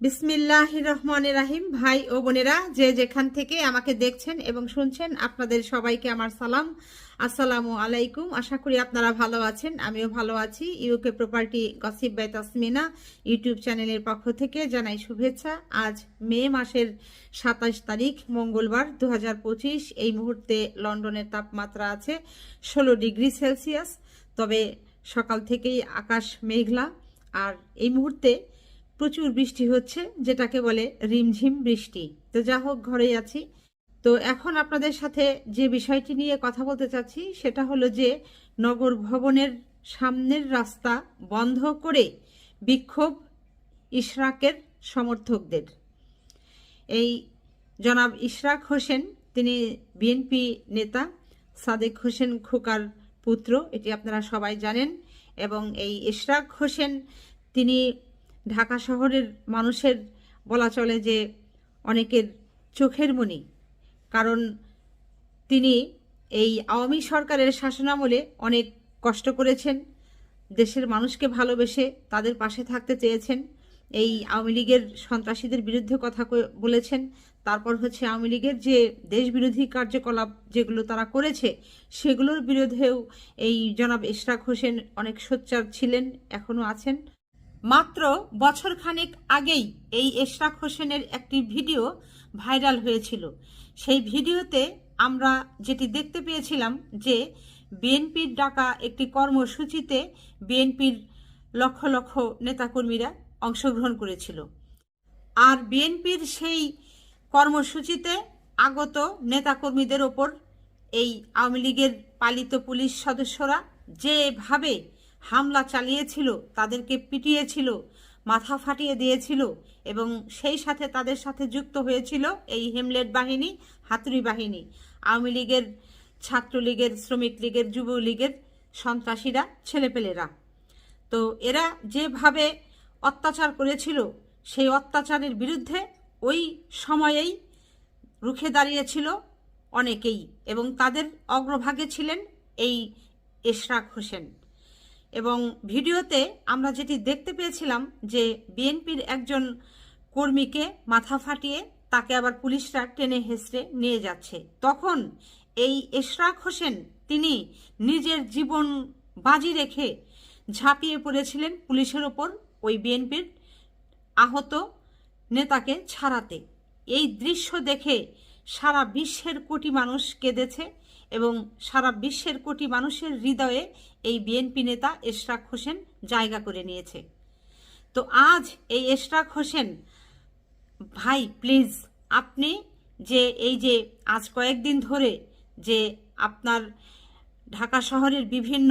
বিসমিল্লাহ রহমান রাহিম। ভাই ও বোনেরা, যে যেখান থেকে আমাকে দেখছেন এবং শুনছেন, আপনাদের সবাইকে আমার সালাম। আসসালামু আলাইকুম। আশা করি আপনারা ভালো আছেন, আমিও ভালো আছি। UK property gossip by Tasmina YouTube চ্যানেলের পক্ষ থেকে জানাই শুভেচ্ছা। আজ মে মাসের সাতাশ তারিখ, মঙ্গলবার দু হাজার পঁচিশ। এই মুহূর্তে লন্ডনের তাপমাত্রা আছে ষোলো ডিগ্রি সেলসিয়াস। তবে সকাল থেকেই আকাশ মেঘলা। আর এই মুহূর্তে প্রচুর বৃষ্টি হচ্ছে, যেটাকে বলে রিমঝিম বৃষ্টি। তো যা হোক, ঘরেই আছি। তো এখন আপনাদের সাথে যে বিষয়টি নিয়ে কথা বলতে চাচ্ছি, সেটা হলো যে নগর ভবনের সামনের রাস্তা বন্ধ করে বিক্ষোভ ইশরাকের সমর্থকদের। এই জনাব ইশরাক হোসেন, তিনি বিএনপি নেতা, সাদেক হোসেন খোকার পুত্র, এটি আপনারা সবাই জানেন, এবং এই ইশরাক হোসেন, তিনি ঢাকা শহরের মানুষের বলা চলে যে অনেকের চোখের মণি কারণ তিনি এই আওয়ামী সরকারের শাসনামলে অনেক কষ্ট করেছেন, দেশের মানুষকে ভালোবেসে তাদের পাশে থাকতে চেয়েছেন, এই আওয়ামী লীগের সন্ত্রাসীদের বিরুদ্ধে কথা বলেছেন, তারপর হচ্ছে আওয়ামী লীগের যে দেশবিরোধী কার্যকলাপ যেগুলো তারা করেছে, সেগুলোর বিরুদ্ধেও এই জনাব ইশরাক হোসেন অনেক সোচ্চার ছিলেন এখনও আছেন। মাত্র বছরখানেক আগেই এই এশরাক হোসেনের একটি ভিডিও ভাইরাল হয়েছিল। সেই ভিডিওতে আমরা যেটি দেখতে পেয়েছিলাম যে বিএনপির ডাকা একটি কর্মসূচিতে বিএনপির লক্ষ লক্ষ নেতাকর্মীরা অংশগ্রহণ করেছিল। আর বিএনপির সেই কর্মসূচিতে আগত নেতাকর্মীদের ওপর এই আওয়ামী লীগের পালিত পুলিশ সদস্যরা যেভাবে হামলা চালিয়েছিল, তাদেরকে পিটিয়েছিল, মাথা ফাটিয়ে দিয়েছিল এবং সেই সাথে তাদের সাথে যুক্ত হয়েছিল এই হেমলেট বাহিনী, হাতুড়ি বাহিনী। আওয়ামী লীগের, ছাত্রলীগের, শ্রমিক লীগের, যুবলীগের সন্ত্রাসীরা, ছেলেপেলেরা। তো এরা যেভাবে অত্যাচার করেছিল, সেই অত্যাচারের বিরুদ্ধে ওই সময়েই রুখে দাঁড়িয়েছিল অনেকেই এবং তাদের অগ্রভাগে ছিলেন এই এশরাক হোসেন। এবং ভিডিওতে আমরা যেটি দেখতে পেয়েছিলাম যে বিএনপির একজন কর্মীকে মাথা ফাটিয়ে তাকে আবার পুলিশরা টেনে হেসড়ে নিয়ে যাচ্ছে। তখন এই এশরাক হোসেন তিনি নিজের জীবন বাজি রেখে ঝাঁপিয়ে পড়েছিলেন পুলিশের ওপর ওই বিএনপির আহত নেতাকে ছাড়াতে। এই দৃশ্য দেখে সারা বিশ্বের কোটি মানুষ কেঁদেছে। এবং সারা বিশ্বের কোটি মানুষের হৃদয়ে এই বিএনপি নেতা এশরাক হোসেন জায়গা করে নিয়েছে। তো আজ এই এশরাক হোসেন, ভাই, প্লিজ, আপনি যে এই যে আজ কয়েকদিন ধরে যে আপনার ঢাকা শহরের বিভিন্ন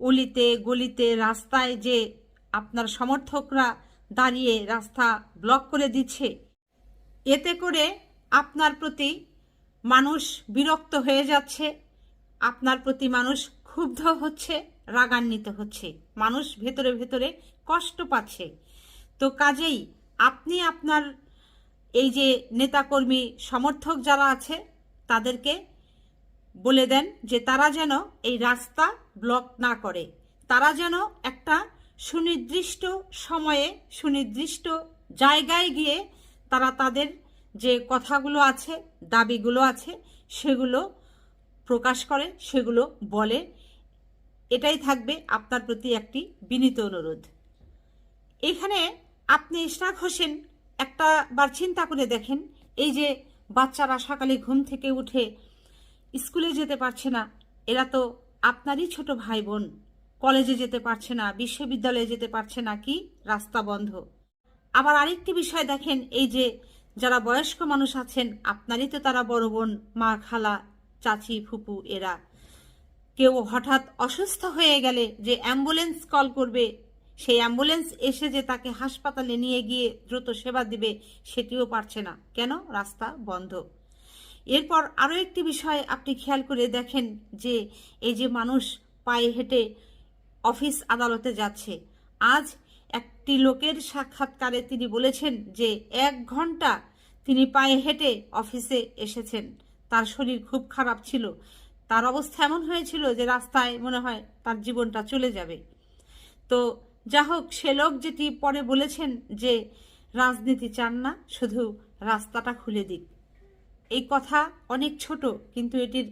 অলিতে, গলিতে, রাস্তায় যে আপনার সমর্থকরা দাঁড়িয়ে রাস্তা ব্লক করে দিচ্ছে, এতে করে আপনার প্রতি মানুষ বিরক্ত হয়ে যাচ্ছে, আপনার প্রতি মানুষ ক্ষুব্ধ হচ্ছে, রাগান্বিত হচ্ছে, মানুষ ভেতরে ভেতরে কষ্ট পাচ্ছে। তো কাজেই আপনি আপনার এই যে নেতাকর্মী সমর্থক যারা আছে, তাদেরকে বলে দেন যে তারা যেন এই রাস্তা ব্লক না করে। তারা যেন একটা সুনির্দিষ্ট সময়ে, সুনির্দিষ্ট জায়গায় গিয়ে তারা তাদের যে কথাগুলো আছে, দাবিগুলো আছে, সেগুলো প্রকাশ করে, সেগুলো বলে। এটাই থাকবে আপনার প্রতি একটি বিনীত অনুরোধ। এখানে আপনি ইশরাক হোসেন একটা বার চিন্তা করে দেখেন, এই যে বাচ্চারা সকালে ঘুম থেকে উঠে স্কুলে যেতে পারছে না, এরা তো আপনারই ছোট ভাই বোন কলেজে যেতে পারছে না, বিশ্ববিদ্যালয়ে যেতে পারছে না, কি রাস্তা বন্ধ। আবার আরেকটি বিষয় দেখেন, এই যে যারা বয়স্ক মানুষ আছেন, আপনারই তো তারা বড় বোন, মা, খালা, চাচি, ফুপু, এরা। কেউ হঠাৎ অসুস্থ হয়ে গেলে যে অ্যাম্বুলেন্স কল করবে, সেই অ্যাম্বুলেন্স এসে যে তাকে হাসপাতালে নিয়ে গিয়ে দ্রুত সেবা দিবে, সেটিও পারছে না। কেন? রাস্তা বন্ধ। এরপর আরও একটি বিষয় আপনি খেয়াল করে দেখেন যে এই যে মানুষ পায়ে হেঁটে অফিস আদালতে যাচ্ছে। আজ একটি লোকের সাক্ষাৎকারে তিনি বলেছেন যে এক ঘণ্টা তিনি পায়ে হেঁটে অফিসে এসেছেন। তার শরীর খুব খারাপ ছিল। তার অবস্থা এমন হয়েছিল যে রাস্তায় মনে হয় তার জীবনটা চলে যাবে। তো যা হোক, সে লোক যেটি পরে বলেছেন যে রাজনীতি চান না, শুধু রাস্তাটা খুলে দিক। এই কথা অনেক ছোট, কিন্তু এটির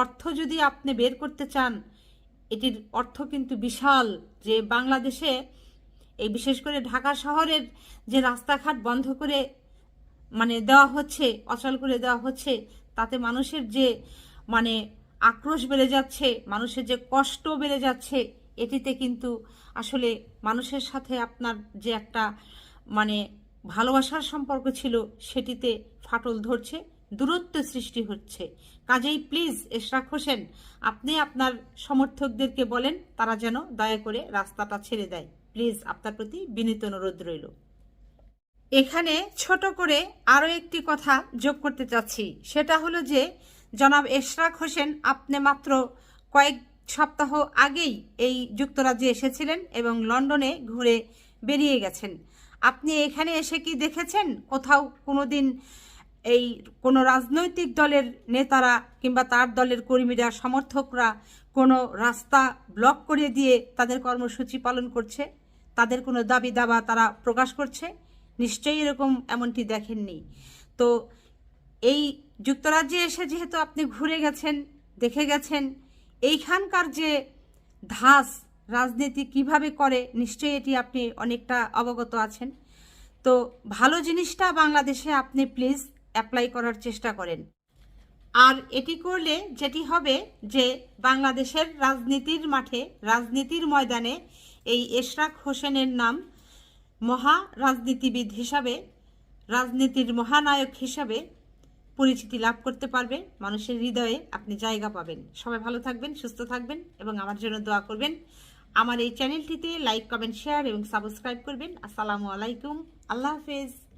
অর্থ যদি আপনি বের করতে চান, এটির অর্থ কিন্তু বিশাল যে বাংলাদেশে এই বিশেষ করে ঢাকা শহরের যে রাস্তাঘাট বন্ধ করে মানে দেওয়া হচ্ছে, অচল করে দেওয়া হচ্ছে, তাতে মানুষের যে মানে আক্রোশ বেড়ে যাচ্ছে, মানুষের যে কষ্ট বেড়ে যাচ্ছে, এটিতে কিন্তু আসলে মানুষের সাথে আপনার যে একটা মানে ভালোবাসার সম্পর্ক ছিল, সেটিতে ফাটল ধরছে, দূরত্ব সৃষ্টি হচ্ছে। কাজেই প্লিজ এশরাক হোসেন, আপনি আপনার সমর্থকদেরকে বলেন, তারা যেন দয়া করে রাস্তাটা ছেড়ে দেয়। প্লিজ আপনার প্রতি বিনীত অনুরোধ রইল। এখানে ছোট করে আরও একটি কথা যোগ করতে চাচ্ছি। সেটা হলো যে, জনাব এশরাক হোসেন, আপনি মাত্র কয়েক সপ্তাহ আগেই এই যুক্তরাজ্যে এসেছিলেন এবং লন্ডনে ঘুরে বেরিয়ে গেছেন। আপনি এখানে এসে কি দেখেছেন? কোথাও কোনোদিন এই কোনো রাজনৈতিক দলের নেতারা কিংবা তার দলের কর্মীরা, সমর্থকরা কোনো রাস্তা ব্লক করে দিয়ে তাদের কর্মসূচি পালন করছে? তাদের কোনো দাবি দাবা তারা প্রকাশ করছে। নিশ্চয়ই এরকম এমনটি দেখেননি। তো এই যুক্তরাজ্যে এসে যেহেতু আপনি ঘুরে গেছেন, দেখে গেছেন, এইখানকার যে ধাস রাজনীতি কীভাবে করে, নিশ্চয়ই এটি আপনি অনেকটা অবগত আছেন। তো ভালো জিনিসটা বাংলাদেশে আপনি প্লিজ অ্যাপ্লাই করার চেষ্টা করেন। আর এটি করলে যেটি হবে যে বাংলাদেশের রাজনীতির মাঠে, রাজনীতির ময়দানে এই এশরাক হোসেনের নাম মহা রাজনীতিবিদ হিসাবে, রাজনীতির মহানায়ক হিসাবে পরিচিতি লাভ করতে পারবে। মানুষের হৃদয়ে আপনি জায়গা পাবেন। সবাই ভালো থাকবেন, সুস্থ থাকবেন এবং আমার জন্য দোয়া করবেন। আমার এই চ্যানেলটিতে লাইক, কমেন্ট, শেয়ার এবং সাবস্ক্রাইব করবেন। আসসালামু আলাইকুম। আল্লাহ হাফেজ।